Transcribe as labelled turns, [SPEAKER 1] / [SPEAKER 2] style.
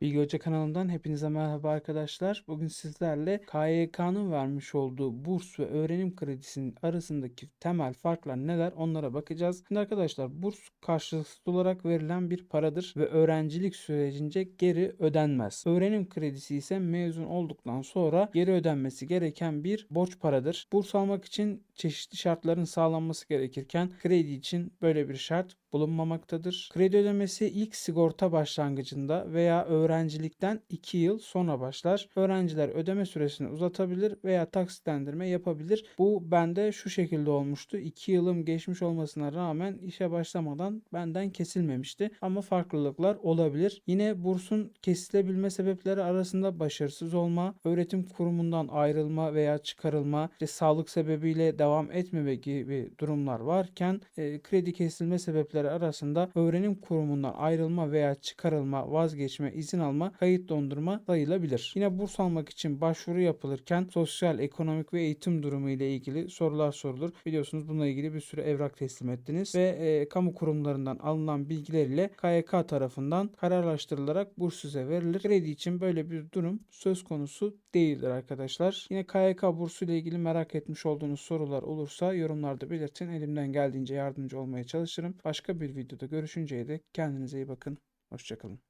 [SPEAKER 1] Bilgi Hoca kanalından hepinize merhaba arkadaşlar. Bugün sizlerle KYK'nın vermiş olduğu burs ve öğrenim kredisinin arasındaki temel farklar neler onlara bakacağız. Şimdi arkadaşlar burs karşılıksız olarak verilen bir paradır ve öğrencilik sürecince geri ödenmez. Öğrenim kredisi ise mezun olduktan sonra geri ödenmesi gereken bir borç paradır. Burs almak için çeşitli şartların sağlanması gerekirken kredi için böyle bir şart bulunmamaktadır. Kredi ödemesi ilk sigorta başlangıcında veya öğrencilikten 2 yıl sonra başlar. Öğrenciler ödeme süresini uzatabilir veya taksitlendirme yapabilir. Bu bende şu şekilde olmuştu. 2 yılım geçmiş olmasına rağmen işe başlamadan benden kesilmemişti. Ama farklılıklar olabilir. Yine bursun kesilebilme sebepleri arasında başarısız olma, öğretim kurumundan ayrılma veya çıkarılma, işte sağlık sebebiyle devam etmeme gibi durumlar varken e, kredi kesilme sebepleri arasında öğrenim kurumundan ayrılma veya çıkarılma, vazgeçme, izin alma, kayıt dondurma sayılabilir. Yine burs almak için başvuru yapılırken sosyal, ekonomik ve eğitim durumu ile ilgili sorular sorulur. Biliyorsunuz bununla ilgili bir sürü evrak teslim ettiniz ve e, kamu kurumlarından alınan bilgiler ile KYK tarafından kararlaştırılarak burs size verilir. Kredi için böyle bir durum söz konusu değildir arkadaşlar. Yine KYK bursu ile ilgili merak etmiş olduğunuz sorular olursa yorumlarda belirtin. Elimden geldiğince yardımcı olmaya çalışırım. Başka bir videoda görüşünceye dek kendinize iyi bakın. Hoşçakalın.